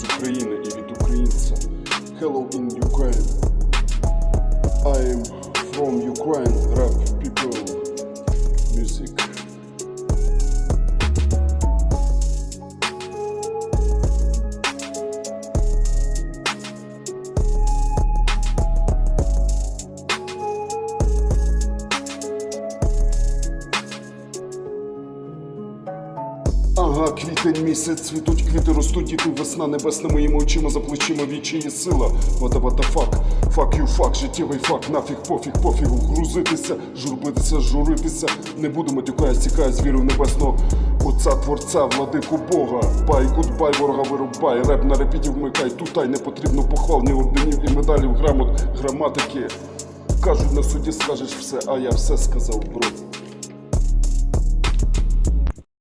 из Украины від українця. Hello in Ukraine. I am from Ukraine. Ага, квітень місяць, цвітуть квіти, ростуть діти, весна небесна моїми очима за плечима вічі є сила. Вата вата фак, фак ю фак, життєвий фак, нафіг, пофіг, пофігу, грузитися, журбитися, журитися. Не буду матюкая, стікаю з віру небесного. Отця творця, владику Бога, бай, гудбай, ворога вирубай, реп на репіті вмикай, тутай не потрібно похвал, ні орденів і медалів, грамот, граматики. Кажуть на суді скажеш все, а я все сказав, бро.